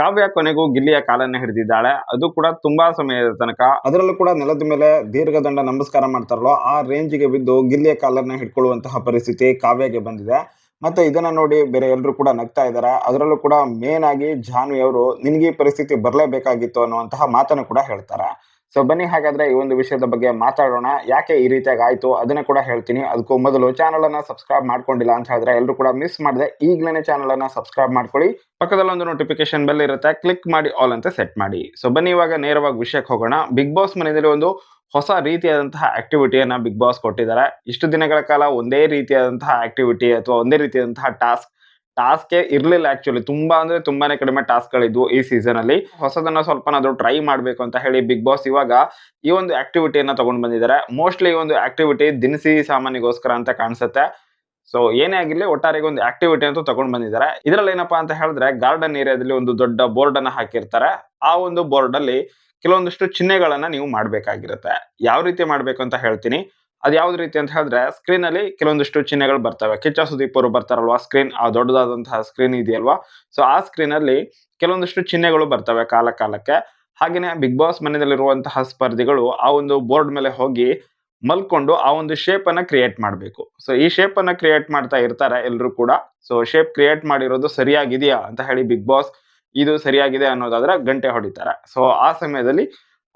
ಕಾವ್ಯ ಕೊನೆಗೂ ಗಿಲ್ಲಿಯ ಕಾಲನ್ನ ಹಿಡಿದಿದ್ದಾಳೆ. ಅದು ಕೂಡ ತುಂಬಾ ಸಮಯದ ತನಕ. ಅದರಲ್ಲೂ ಕೂಡ ನೆಲದ ಮೇಲೆ ದೀರ್ಘದಂಡ ನಮಸ್ಕಾರ ಮಾಡ್ತಾರಲ್ಲೋ ಆ ರೇಂಜ್ಗೆ ಬಿದ್ದು ಗಿಲ್ಲಿಯ ಕಾಲನ್ನ ಹಿಡ್ಕೊಳ್ಳುವಂತಹ ಪರಿಸ್ಥಿತಿ ಕಾವ್ಯಗೆ ಬಂದಿದೆ. ಮತ್ತೆ ಇದನ್ನ ನೋಡಿ ಬೇರೆ ಎಲ್ಲರೂ ಕೂಡ ನಗ್ತಾ ಇದ್ದಾರೆ. ಅದರಲ್ಲೂ ಕೂಡ ಮೇನ್ ಆಗಿ ಜಾನ್ವಿ ಅವರು ನಿನಗೆ ಈ ಪರಿಸ್ಥಿತಿ ಬರಲೇಬೇಕಾಗಿತ್ತು ಅನ್ನುವಂತಹ ಮಾತನ್ನು ಕೂಡ ಹೇಳ್ತಾರೆ. ಸೊ ಬನ್ನಿ, ಹಾಗಾದ್ರೆ ಈ ಒಂದು ವಿಷಯದ ಬಗ್ಗೆ ಮಾತಾಡೋಣ. ಯಾಕೆ ಈ ರೀತಿಯಾಗಿ ಆಯ್ತು? ಅದನ್ನ ಕೂಡ ಹೇಳ್ತೀನಿ. ಅದಕ್ಕೂ ಮೊದಲು ಚಾನಲ್ ಅನ್ನ ಸಬ್ಸ್ಕ್ರೈಬ್ ಮಾಡ್ಕೊಂಡಿಲ್ಲ ಅಂತ ಹೇಳಿದ್ರೆ ಎಲ್ಲರೂ ಕೂಡ ಮಿಸ್ ಮಾಡಿದೆ. ಈಗಲೇ ಚಾನಲ್ ಅನ್ನ ಸಬ್ಸ್ಕ್ರೈಬ್ ಮಾಡ್ಕೊಳ್ಳಿ ಪಕ್ಕದಲ್ಲೊಂದು ನೋಟಿಫಿಕೇಶನ್ ಬೆಲ್ ಇರುತ್ತೆ. ಕ್ಲಿಕ್ ಮಾಡಿ ಆಲ್ ಅಂತ ಸೆಟ್ ಮಾಡಿ. ಸೊ ಬನ್ನಿ, ಇವಾಗ ನೇರವಾಗಿ ವಿಷಯಕ್ಕೆ ಹೋಗೋಣ. ಬಿಗ್ ಬಾಸ್ ಮನೆಯಲ್ಲಿ ಒಂದು ಹೊಸ ರೀತಿಯಾದಂತಹ ಆಕ್ಟಿವಿಟಿಯನ್ನ ಬಿಗ್ ಬಾಸ್ ಕೊಟ್ಟಿದ್ದಾರೆ. ಇಷ್ಟು ದಿನಗಳ ಕಾಲ ಒಂದೇ ರೀತಿಯಾದಂತಹ ಆಕ್ಟಿವಿಟಿ ಅಥವಾ ಒಂದೇ ರೀತಿಯಾದಂತಹ ಟಾಸ್ಕ್ ಟಾಸ್ಕ್ ಇರಲಿಲ್ಲ ಆಕ್ಚುಲಿ ತುಂಬಾ ಅಂದ್ರೆ ತುಂಬಾನೇ ಕಡಿಮೆ ಟಾಸ್ಕ್ ಗಳಿದ್ವು ಈ ಸೀಸನ್ ಅಲ್ಲಿ. ಹೊಸದನ್ನ ಸ್ವಲ್ಪ ಟ್ರೈ ಮಾಡ್ಬೇಕು ಅಂತ ಹೇಳಿ ಬಿಗ್ ಬಾಸ್ ಇವಾಗ ಈ ಒಂದು ಆಕ್ಟಿವಿಟಿಯನ್ನ ತಗೊಂಡ್ ಬಂದಿದ್ದಾರೆ. ಮೋಸ್ಟ್ಲಿ ಈ ಒಂದು ಆಕ್ಟಿವಿಟಿ ದಿನಸಿ ಸಾಮಾನಿಗೋಸ್ಕರ ಅಂತ ಕಾಣಿಸುತ್ತೆ. ಸೊ ಏನೇ ಆಗಿರ್ಲಿ ಒಟ್ಟಾರೆಗೆ ಒಂದು ಆಕ್ಟಿವಿಟಿ ಅಂತೂ ತಗೊಂಡ್ ಬಂದಿದ್ದಾರೆ. ಇದರಲ್ಲಿ ಏನಪ್ಪಾ ಅಂತ ಹೇಳಿದ್ರೆ ಗಾರ್ಡನ್ ಏರಿಯಾದಲ್ಲಿ ಒಂದು ದೊಡ್ಡ ಬೋರ್ಡ್ ಅನ್ನ ಹಾಕಿರ್ತಾರೆ. ಆ ಒಂದು ಬೋರ್ಡ್ ಅಲ್ಲಿ ಕೆಲವೊಂದಿಷ್ಟು ಚಿಹ್ನೆಗಳನ್ನ ನೀವು ಮಾಡ್ಬೇಕಾಗಿರುತ್ತೆ. ಯಾವ ರೀತಿ ಮಾಡ್ಬೇಕು ಅಂತ ಹೇಳ್ತೀನಿ. ಅದು ಯಾವ್ದು ರೀತಿ ಅಂತ ಹೇಳಿದ್ರೆ ಸ್ಕ್ರೀನ್ ಅಲ್ಲಿ ಕೆಲವೊಂದಿಷ್ಟು ಚಿಹ್ನೆಗಳು ಬರ್ತವೆ. ಕಿಚ್ಚ ಸುದೀಪ್ ಅವರು ಬರ್ತಾರಲ್ವಾ? ಸ್ಕ್ರೀನ್ ಆ ದೊಡ್ಡದಾದಂತಹ ಸ್ಕ್ರೀನ್ ಇದೆಯಲ್ವಾ? ಸೊ ಆ ಸ್ಕ್ರೀನ್ ಅಲ್ಲಿ ಕೆಲವೊಂದಿಷ್ಟು ಚಿಹ್ನೆಗಳು ಬರ್ತವೆ ಕಾಲ ಕಾಲಕ್ಕೆ ಹಾಗೇನೆ ಬಿಗ್ ಬಾಸ್ ಮನೆಯಲ್ಲಿರುವಂತಹ ಸ್ಪರ್ಧಿಗಳು ಆ ಒಂದು ಬೋರ್ಡ್ ಮೇಲೆ ಹೋಗಿ ಮಲ್ಕೊಂಡು ಆ ಒಂದು ಶೇಪ್ ಅನ್ನ ಕ್ರಿಯೇಟ್ ಮಾಡಬೇಕು. ಸೊ ಈ ಶೇಪ್ ಅನ್ನ ಕ್ರಿಯೇಟ್ ಮಾಡ್ತಾ ಇರ್ತಾರೆ ಎಲ್ಲರೂ ಕೂಡ. ಸೊ ಶೇಪ್ ಕ್ರಿಯೇಟ್ ಮಾಡಿರೋದು ಸರಿಯಾಗಿದೆಯಾ ಅಂತ ಹೇಳಿ ಬಿಗ್ ಬಾಸ್ ಇದು ಸರಿಯಾಗಿದೆ ಅನ್ನೋದಾದ್ರೆ ಗಂಟೆ ಹೊಡಿತಾರೆ. ಸೊ ಆ ಸಮಯದಲ್ಲಿ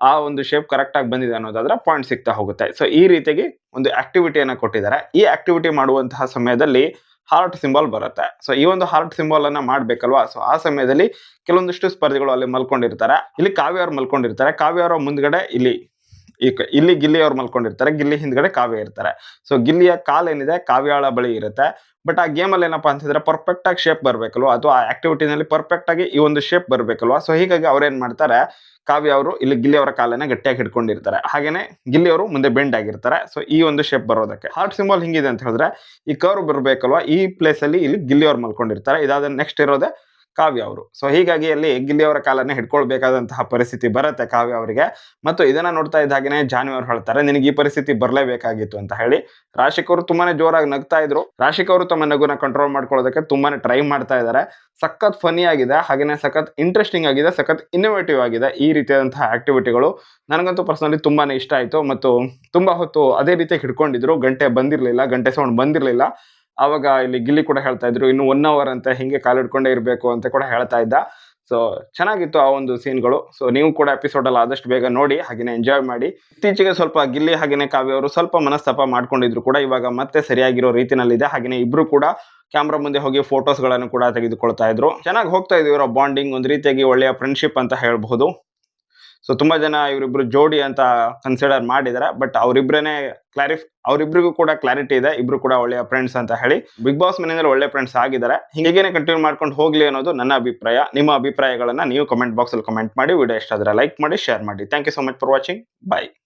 ಆ ಒಂದು ಶೇಪ್ ಕರೆಕ್ಟ್ ಆಗಿ ಬಂದಿದೆ ಅನ್ನೋದಾದ್ರೆ ಪಾಯಿಂಟ್ ಸಿಗ್ತಾ ಹೋಗುತ್ತೆ. ಸೊ ಈ ರೀತಿಯಾಗಿ ಒಂದು ಆಕ್ಟಿವಿಟಿಯನ್ನ ಕೊಟ್ಟಿದ್ದಾರೆ. ಈ ಆಕ್ಟಿವಿಟಿ ಮಾಡುವಂತಹ ಸಮಯದಲ್ಲಿ ಹಾರ್ಟ್ ಸಿಂಬಲ್ ಬರುತ್ತೆ. ಸೊ ಈ ಒಂದು ಹಾರ್ಟ್ ಸಿಂಬಲ್ ಅನ್ನ ಮಾಡ್ಬೇಕಲ್ವಾ? ಸೊ ಆ ಸಮಯದಲ್ಲಿ ಕೆಲವೊಂದಿಷ್ಟು ಸ್ಪರ್ಧಿಗಳು ಅಲ್ಲಿ ಮಲ್ಕೊಂಡಿರ್ತಾರೆ. ಇಲ್ಲಿ ಕಾವ್ಯ ಅವ್ರು ಮಲ್ಕೊಂಡಿರ್ತಾರೆ. ಕಾವ್ಯ ಅವರ ಮುಂದ್ಗಡೆ ಇಲ್ಲಿ ಈ ಇಲ್ಲಿ ಗಿಲ್ಲಿ ಅವ್ರು ಮಲ್ಕೊಂಡಿರ್ತಾರೆ, ಗಿಲ್ಲಿ ಹಿಂದ್ಗಡೆ ಕಾವ್ಯ ಇರ್ತಾರೆ. ಸೊ ಗಿಲ್ಲಿಯ ಕಾಲ್ ಏನಿದೆ, ಕಾವ್ಯಾಳ ಬಳಿ ಇರುತ್ತೆ. ಬಟ್ ಆ ಗೇಮಲ್ಲಿ ಏನಪ್ಪಾ ಅಂತಂದ್ರೆ ಪರ್ಫೆಕ್ಟ್ ಆಗಿ ಶೇಪ್ ಬರ್ಬೇಕಲ್ವಾ? ಅಥವಾ ಆ ಆಕ್ಟಿವಿಟಿನಲ್ಲಿ ಪರ್ಫೆಕ್ಟ್ ಆಗಿ ಈ ಒಂದು ಶೇಪ್ ಬರ್ಬೇಕಲ್ವಾ? ಸೊ ಹೀಗಾಗಿ ಅವ್ರೇನ್ ಮಾಡ್ತಾರೆ, ಕಾವ್ಯ ಅವರು ಇಲ್ಲಿ ಗಿಲ್ಲಿ ಅವರ ಕಾಲನ್ನ ಗಟ್ಟಿಯಾಗಿ ಹಿಡ್ಕೊಂಡಿರ್ತಾರೆ. ಹಾಗೇನೆ ಗಿಲ್ಲಿ ಅವರು ಮುಂದೆ ಬೆಂಡ್ ಆಗಿರ್ತಾರೆ. ಸೊ ಈ ಒಂದು ಶೇಪ್ ಬರೋದಕ್ಕೆ. ಹಾರ್ಟ್ ಸಿಂಬಲ್ ಹಿಂಗಿದೆ ಅಂತ ಹೇಳಿದ್ರೆ, ಈ ಕರ್ವ್ ಬರಬೇಕಲ್ವಾ? ಈ ಪ್ಲೇಸ್ ಅಲ್ಲಿ ಇಲ್ಲಿ ಗಿಲ್ಲಿ ಅವ್ರು ಮಲ್ಕೊಂಡಿರ್ತಾರೆ. ಇದಾದ ನೆಕ್ಸ್ಟ್ ಇರೋದೇ ಕಾವ್ಯ ಅವರು. ಸೊ ಹೀಗಾಗಿ ಅಲ್ಲಿ ಗಿಲ್ಲಿ ಅವರ ಕಾಲನ್ನ ಹಿಡ್ಕೊಳ್ಬೇಕಾದಂತಹ ಪರಿಸ್ಥಿತಿ ಬರುತ್ತೆ ಕಾವ್ಯ ಅವರಿಗೆ. ಮತ್ತು ಇದನ್ನ ನೋಡ್ತಾ ಇದ್ದ ಹಾಗೆಯೇ ಜಾನ್ವಿ ಅವರು ಹೇಳ್ತಾರೆ, ನಿನಗೆ ಈ ಪರಿಸ್ಥಿತಿ ಬರಲೇಬೇಕಾಗಿತ್ತು ಅಂತ ಹೇಳಿ. ರಾಶಿಕ್ ಅವರು ತುಂಬಾನೇ ಜೋರಾಗಿ ನಗ್ತಾ ಇದ್ರು. ರಾಶಿಕ್ ಅವರು ತಮ್ಮ ನಗುನ ಕಂಟ್ರೋಲ್ ಮಾಡ್ಕೊಳ್ಳೋದಕ್ಕೆ ತುಂಬಾನೇ ಟ್ರೈ ಮಾಡ್ತಾ ಇದ್ದಾರೆ. ಸಖತ್ ಫನಿ ಆಗಿದೆ ಹಾಗೆಯೇ ಸಖತ್ ಇಂಟ್ರೆಸ್ಟಿಂಗ್ ಆಗಿದೆ, ಸಖತ್ ಇನ್ನೋವೇಟಿವ್ ಆಗಿದೆ ಈ ರೀತಿಯಾದಂತಹ ಆಕ್ಟಿವಿಟಿಗಳು ನನಗಂತೂ ಪರ್ಸನಲಿ ತುಂಬಾನೇ ಇಷ್ಟ ಆಯಿತು. ಮತ್ತು ತುಂಬಾ ಹೊತ್ತು ಅದೇ ರೀತಿ ಹಿಡ್ಕೊಂಡಿದ್ರು. ಗಂಟೆ ಬಂದಿರಲಿಲ್ಲ, ಗಂಟೆ ಸೌಂಡ್ ಬಂದಿರಲಿಲ್ಲ. ಆವಾಗ ಇಲ್ಲಿ ಗಿಲ್ಲಿ ಕೂಡ ಹೇಳ್ತಾ ಇದ್ರು, ಇನ್ನು ಒನ್ ಅವರ್ ಅಂತ ಹಿಂಗೆ ಕಾಲಿಡ್ಕೊಂಡೇ ಇರಬೇಕು ಅಂತ ಕೂಡ ಹೇಳ್ತಾ ಇದ್ದ. ಸೊ ಚೆನ್ನಾಗಿತ್ತು ಆ ಒಂದು ಸೀನ್ಗಳು ಸೊ ನೀವು ಕೂಡ ಎಪಿಸೋಡ್ ಅಲ್ಲಿ ಆದಷ್ಟು ಬೇಗ ನೋಡಿ ಹಾಗೆಯೇ ಎಂಜಾಯ್ ಮಾಡಿ. ಇತ್ತೀಚೆಗೆ ಸ್ವಲ್ಪ ಗಿಲ್ಲಿ ಹಾಗೆಯೇ ಕಾವ್ಯ ಅವರು ಸ್ವಲ್ಪ ಮನಸ್ತಾಪ ಮಾಡ್ಕೊಂಡಿದ್ರು ಕೂಡ, ಇವಾಗ ಮತ್ತೆ ಸರಿಯಾಗಿರೋ ರೀತಿನಲ್ಲಿದೆ. ಹಾಗೆಯೇ ಇಬ್ರು ಕೂಡ ಕ್ಯಾಮ್ರಾ ಮುಂದೆ ಹೋಗಿ ಫೋಟೋಸ್ಗಳನ್ನು ಕೂಡ ತೆಗೆದುಕೊಳ್ತಾ ಇದ್ರು. ಚೆನ್ನಾಗಿ ಹೋಗ್ತಾ ಇದ್ದೀವಿ ಬಾಂಡಿಂಗ್ ಒಂದು ರೀತಿಯಾಗಿ ಒಳ್ಳೆಯ ಫ್ರೆಂಡ್ಶಿಪ್ ಅಂತ ಹೇಳ್ಬಹುದು. ಸೊ ತುಂಬಾ ಜನ ಇವರಿಬ್ರು ಜೋಡಿ ಅಂತ ಕನ್ಸಿಡರ್ ಮಾಡಿದ್ದಾರೆ ಬಟ್ ಅವರಿಬ್ರೇನೆ ಕ್ಲಾರಿಫ್ ಅವರಿಬ್ರಿಗೂ ಕೂಡ ಕ್ಲಾರಿಟಿ ಇದೆ. ಇಬ್ರು ಕೂಡ ಒಳ್ಳೆಯ ಫ್ರೆಂಡ್ಸ್ ಅಂತ ಹೇಳಿ. ಬಿಗ್ ಬಾಸ್ ಮನೆಯಲ್ಲಿ ಒಳ್ಳೆ ಫ್ರೆಂಡ್ಸ್ ಆಗಿದ್ದಾರೆ ಹೀಗೇನೆ ಕಂಟಿನ್ಯೂ ಮಾಡ್ಕೊಂಡು ಹೋಗ್ಲಿ ಅನ್ನೋದು ನನ್ನ ಅಭಿಪ್ರಾಯ. ನಿಮ್ಮ ಅಭಿಪ್ರಾಯಗಳನ್ನ ನೀವು ಕಮೆಂಟ್ ಬಾಕ್ಸ್ ಅಲ್ಲಿ ಕಮೆಂಟ್ ಮಾಡಿ. ವಿಡಿಯೋ ಇಷ್ಟ ಆದ್ರೆ ಲೈಕ್ ಮಾಡಿ ಶೇರ್ ಮಾಡಿ. Thank you so much for watching bye